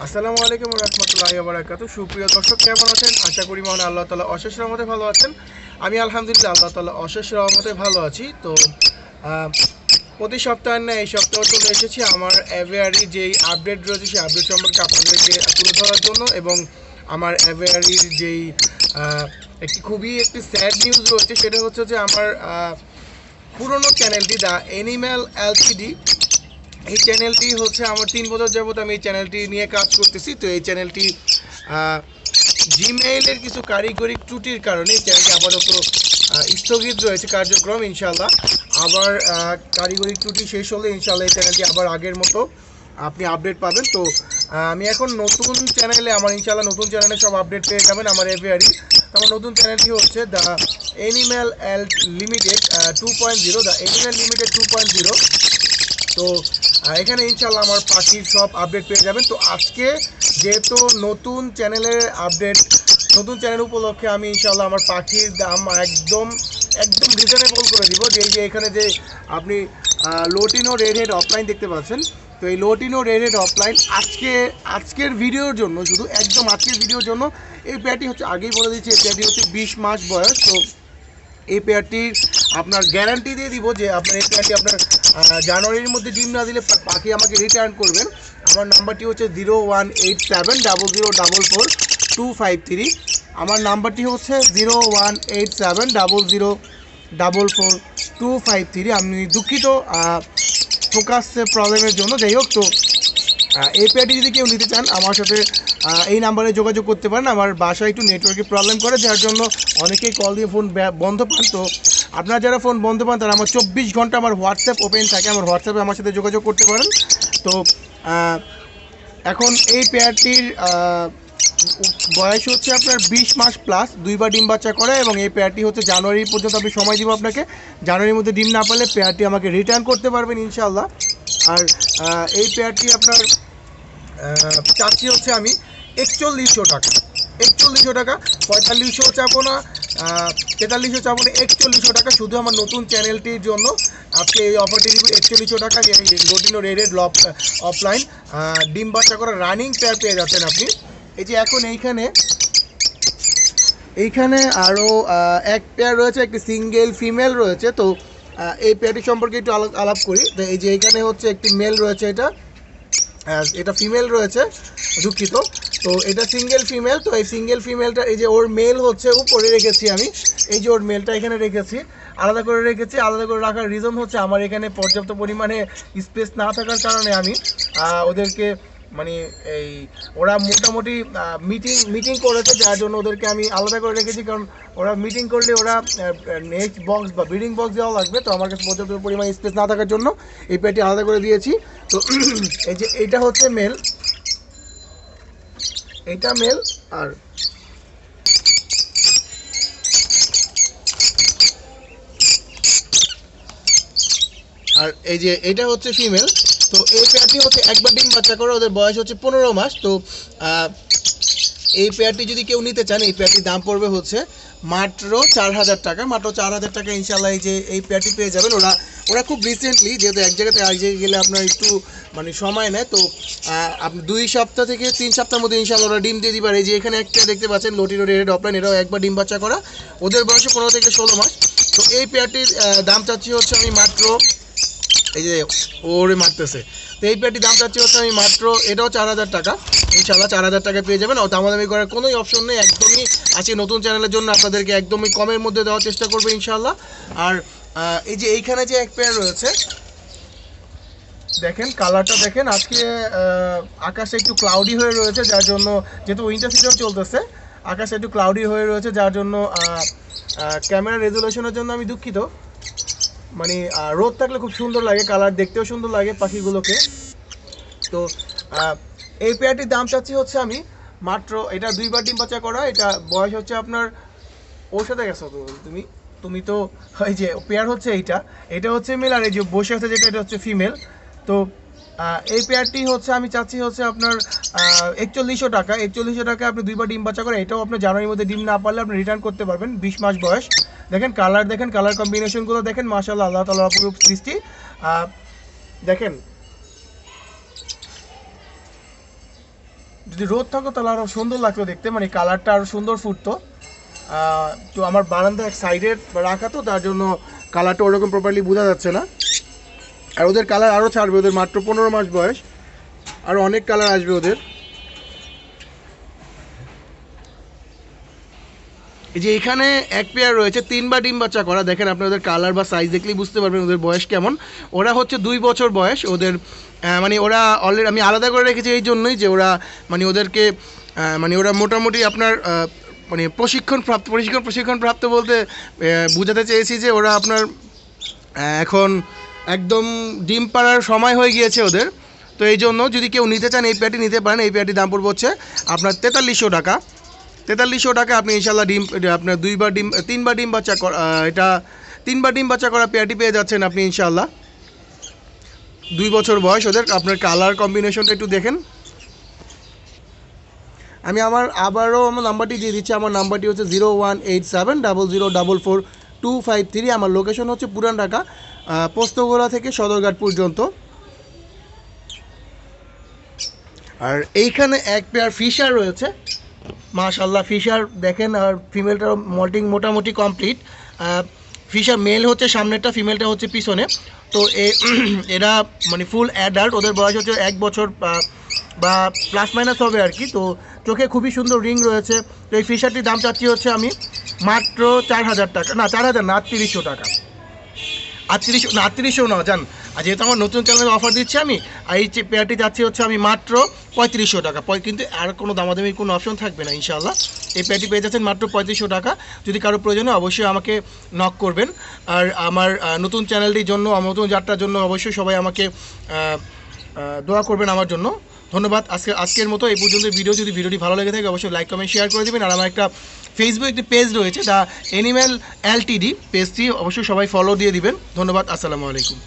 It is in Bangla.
আসসালামু আলাইকুম রহমতুল্লাহ বারাকাতু সুপ্রিয় দর্শক, কেমন আছেন? আশা করি মহান আল্লাহ তালা অশেষ রহমতে ভালো আছেন। আমি আলহামদুলিল্লাহ আল্লাহ তালা অশেষ রহমতে ভালো আছি। তো প্রতি সপ্তাহে না, এই সপ্তাহ চলে এসেছি আমার অ্যাভেয়ারি যেই আপডেট রয়েছে, সেই আপডেট সম্পর্কে আপনাদেরকে তুলে ধরার জন্য এবং আমার অ্যাভেয়ারির যেই একটি খুবই একটি স্যাড নিউজ রয়েছে, সেটা হচ্ছে যে আমার পুরনো চ্যানেলটি দ্য অ্যানিম্যাল এলসিডি এই চ্যানেলটি হচ্ছে আমার তিন বছর যাবত আমি এই চ্যানেলটি নিয়ে কাজ করতেছি। তো এই চ্যানেলটি জিমেইলের কিছু কারিগরি ত্রুটির কারণে চ্যানেলটি আপাতত স্থগিত রয়েছে কার্যক্রম ইনশাল্লাহ আবার কারিগরি ত্রুটি শেষ হলে ইনশাল্লাহ এই চ্যানেলটি আবার আগের মতো আপনি আপডেট পাবেন। তো আমি এখন নতুন চ্যানেলে আমার ইনশাল্লাহ নতুন চ্যানেলে সব আপডেট পেয়ে যাবেন আমার এভিআরই আমার নতুন চ্যানেলটি হচ্ছে the animal L limited two point zero the animal limited two point zero তো এখানে ইনশাল্লাহ আমার পাখির সব আপডেট পেয়ে যাবেন। তো আজকে যেহেতু নতুন চ্যানেলের আপডেট নতুন চ্যানেল উপলক্ষে আমি ইনশাল্লাহ আমার পাখির দাম একদম একদম রিজনেবল করে দিব। যে যে এখানে যে আপনি লোটিনো রেড হেড অফলাইন দেখতে পাচ্ছেন। তো এই লোটিনো রেড হেড অফলাইন আজকে, আজকের ভিডিওর জন্য শুধু, একদম আজকের ভিডিওর জন্য, এই পেয়ারটি হচ্ছে আগেই বলে দিচ্ছি, এই পেয়ারটি হচ্ছে বিশ মাস বয়স। তো এই পেয়ারটির আপনার গ্যারান্টি দিয়ে দিব যে আপনার এই পেয়ারটি আপনার জানুয়ারির মধ্যে ডিম না দিলে পাখি আমাকে রিটার্ন করবেন। আমার নাম্বারটি হচ্ছে zero one eight seven double zero double four two five three. আমার নাম্বারটি হচ্ছে zero one eight seven double zero double four two five three. আমি দুঃখিত ফোকাস প্রবলেমের জন্য। যাই হোক, তো এই পেয়ারটি যদি কেউ নিতে চান, আমার সাথে এই নাম্বারে যোগাযোগ করতে পারেন। আমার বাসায় একটু নেটওয়ার্কের প্রবলেম করে, যার জন্য অনেকেই কল দিয়ে ফোন বন্ধ পান। তো আপনারা যারা ফোন বন্ধ পান, তারা আমার চব্বিশ ঘণ্টা আমার হোয়াটসঅ্যাপ ওপেন থাকে। আমার হোয়াটসঅ্যাপে আমার সাথে যোগাযোগ করতে পারেন। তো এখন এই পেয়ারটির বয়স হচ্ছে আপনার বিশ মাস প্লাস দুইবার ডিম বাচ্চা করে এবং এই পেয়ারটি হচ্ছে জানুয়ারি পর্যন্ত আমি সময় দিব আপনাকে। জানুয়ারির মধ্যে ডিম না পারলে পেয়ারটি আমাকে রিটার্ন করতে পারবেন ইনশাল্লাহ আর এই পেয়ারটি আপনার চাচ্ছি হচ্ছে আমি একচল্লিশশো টাকা। একচল্লিশশো টাকা, পঁয়তাল্লিশশো চাবো না তেতাল্লিশশো চাবো না, একচল্লিশশো টাকা। শুধু আমার নতুন চ্যানেলটির জন্য আজকে এই অফারটি দিব একচল্লিশশো টাকা রোটিনো রেডেড লপ অফলাইন ডিম বাচ্চা করা রানিং পেয়ার পেয়ে যাচ্ছেন আপনি। এই যে এখন এইখানে এইখানে আরও এক পেয়ার রয়েছে, একটি সিঙ্গেল ফিমেল রয়েছে। তো এই পেয়ারটি সম্পর্কে একটু আলাপ আলাপ করি। তো এই যে এখানে হচ্ছে একটি মেল রয়েছে এটা এটা ফিমেল রয়েছে, দুঃখিত। তো এটা সিঙ্গেল ফিমেল তো এই সিঙ্গেল ফিমেলটা এই যে ওর মেল হচ্ছে উপরে রেখেছি আমি, এই যে ওর মেলটা এখানে রেখেছি, আলাদা করে রেখেছি, আলাদা করে রাখার রিজন হচ্ছে আমার এখানে পর্যাপ্ত পরিমাণে স্পেস না থাকার কারণে আমি ওদেরকে মানে এই, ওরা মোটামুটি মিটিং মিটিং করেছে, যার জন্য ওদেরকে আমি আলাদা করে রেখেছি, কারণ ওরা মিটিং করলে ওরা নেক্সট বক্স বা ব্রিডিং বক্স দেওয়া লাগবে, তো আমার কাছে পর্যাপ্ত পরিমাণে স্পেস না থাকার জন্য এই প্যাটি আলাদা করে দিয়েছি। তো এই যে এইটা হচ্ছে মেল এইটা মেল আর আর এই যে এটা হচ্ছে ফিমেল তো এই পেয়ারটি হচ্ছে একবার ডিম বাচ্চা করে, ওদের বয়স হচ্ছে পনেরো মাস, তো এই পেয়ারটি যদি কেউ নিতে চান, এই পেয়ারটির দাম পড়বে হচ্ছে মাত্র চার হাজার টাকা, মাত্র চার হাজার টাকা ইনশাল্লাহ এই যে এই প্যাটি পেয়ে যাবেন। ওরা ওরা খুব রিসেন্টলি যেহেতু এক জায়গাতে এক জায়গায় গেলে আপনার একটু মানে সময় নেয়, তো আপনি দুই সপ্তাহ থেকে তিন সপ্তাহের মধ্যে ইনশাল্লাহ ওরা ডিম দিয়ে দিবার এই যে এখানে একটা দেখতে পাচ্ছেন লোটিনো রেড অফলাইন এরাও একবার ডিম বাচ্চা করা। ওদের বয়সে পনেরো থেকে ষোলো মাস। তো এই পেয়ারটির দাম চাচ্ছি হচ্ছে আমি মাত্র এই যে, ওরে মারতেছে। তো এই পেয়ারটির দাম চাচ্ছি হচ্ছে আমি মাত্র, এটাও চার হাজার টাকা। ইনশাল্লাহ চার হাজার টাকা পেয়ে যাবেন। দামাদামি করার কোনোই অপশন নেই। একদমই আজকে নতুন চ্যানেলের জন্য আপনাদেরকে একদমই কমের মধ্যে দেওয়ার চেষ্টা করব ইনশাল্লাহ আর এই যে এইখানে যে এক পেয়ার রয়েছে, দেখেন কালারটা দেখেন। আজকে আকাশে একটু ক্লাউডি হয়ে রয়েছে, যার জন্য যেহেতু উইন্টার সিজন চলতেছে, আকাশে একটু ক্লাউডি হয়ে রয়েছে, যার জন্য ক্যামেরা রেজুলেশনের জন্য আমি দুঃখিত। মানে রোদ থাকলে খুব সুন্দর লাগে, কালার দেখতেও সুন্দর লাগে পাখিগুলোকে। তো এই পেয়ারটির দাম চাচ্ছি হচ্ছে আমি মাত্র, এটা দুইবার ডিম বাচ্চা করা, এটা বয়স হচ্ছে আপনার, ওর সাথে গেছো তো তুমি? তুমি তো ওই যে, পেয়ার হচ্ছে এইটা, এটা হচ্ছে মেল আর এই যে বসে আছে যেটা, এটা হচ্ছে ফিমেল তো এই পেয়ারটি হচ্ছে, আমি চাচ্ছি হচ্ছে আপনার একচল্লিশশো টাকা একচল্লিশশো টাকা আপনি দুইবার ডিম বাচ্চা করে এটাও আপনার জানুয়ারির মধ্যে ডিম না পারলে আপনি রিটার্ন করতে পারবেন, বিশ মাস বয়স। দেখেন কালার দেখেন কালার কম্বিনেশনগুলো দেখেন মাশাল্লাহ আল্লাহ তালা অপরূপ সৃষ্টি। দেখেন, যদি রোদ থাকতো তাহলে আরও সুন্দর লাগতো দেখতে মানে কালারটা আরও সুন্দর ফুটতো। তো আমার বারান্দা এক সাইডে রাখা তো, তার জন্য কালারটা ওরকম প্রপারলি বোঝা যাচ্ছে না। আর ওদের কালার আরও ছাড়বে, ওদের মাত্র পনেরো মাস বয়স। আর অনেক কালার আসবে ওদের। যে এখানে এক পেয়ার রয়েছে, তিনবার ডিম বাচ্চা করা। দেখেন আপনি ওদের কালার বা সাইজ দেখলেই বুঝতে পারবেন ওদের বয়স কেমন। ওরা হচ্ছে দুই বছর বয়স। ওদের মানে ওরা অলরেডি আমি আলাদা করে রেখেছি এই জন্যই যে ওরা মানে ওদেরকে মানে ওরা মোটামুটি আপনার মানে প্রশিক্ষণ প্রাপ্ত, প্রশিক্ষণ প্রশিক্ষণ প্রাপ্ত বলতে বোঝাতে চেয়েছি যে ওরা আপনার এখন একদম ডিম পাড়ার সময় হয়ে গিয়েছে ওদের। তো এই জন্য যদি কেউ নিতে চান, এই পেয়ারটি নিতে পারেন। এই পেয়ারটির দাম পড়বে হচ্ছে আপনার তেতাল্লিশশো টাকা। তেতাল্লিশশো টাকা আপনি ইনশাল্লাহ ডিম, আপনার দুইবার ডিম, তিনবার ডিম বাচ্চা এটা তিনবার ডিম বাচ্চা করা পেয়ারটি পেয়ে যাচ্ছেন আপনি ইনশাল্লাহ। দুই বছর বয়স ওদের, আপনার কালার কম্বিনেশনটা একটু দেখেন। আমি আমার আবারও আমার নাম্বারটি দিয়ে দিচ্ছি, আমার নাম্বারটি হচ্ছে zero one eight seven double zero double four two five three. আমার লোকেশন হচ্ছে পুরান ঢাকা পোস্তগোলা থেকে সদরঘাট পর্যন্ত। আর এইখানে এক পেয়ার ফিশার রয়েছে। মাশাল্লাহ ফিশার দেখেন, আর ফিমেলটার মল্টিং মোটামুটি কমপ্লিট ফিশার মেল হচ্ছে, সামনেরটা ফিমেলটা হচ্ছে পিছনে। তো এরা মানে ফুল অ্যাডাল্ট ওদের বয়স হচ্ছে এক বছর বা- বা প্লাস মাইনাস হবে আর কি। তো চোখে খুবই সুন্দর রিং রয়েছে। তো এই ফিশারটির দাম চাচ্ছি হচ্ছে আমি মাত্র চার হাজার টাকা, না, চার হাজার না, আটত্রিশশো টাকা। আটত্রিশশো, না আটত্রিশশো না, জান। আর যেহেতু আমার নতুন চ্যানেলে অফার দিচ্ছি আমি, আর এই পেয়ারটি যাচ্ছি হচ্ছে আমি মাত্র পঁয়ত্রিশশো টাকা। কিন্তু আর কোনো দামাদামির কোনো অপশন থাকবে না ইনশাল্লাহ এই পেয়ারটি পেয়ে যাচ্ছেন মাত্র পঁয়ত্রিশশো টাকা। যদি কারও প্রয়োজন হয়, অবশ্যই আমাকে নক করবেন। আর আমার নতুন চ্যানেলটির জন্য নতুন যাত্রার জন্য অবশ্যই সবাই আমাকে দোয়া করবেন আমার জন্য। ধন্যবাদ। আজকে, আজকের মতো এই পর্যন্ত ভিডিও। যদি ভিডিওটি ভালো লেগে থাকে, অবশ্যই লাইক কমেন্ট শেয়ার করে দেবেন। আর আমার একটা ফেসবুক একটি পেজ রয়েছে দ্য এনিম্যাল এলটিডি পেজটি অবশ্যই সবাই ফলো দিয়ে দিবেন। ধন্যবাদ। আসসালামু আলাইকুম।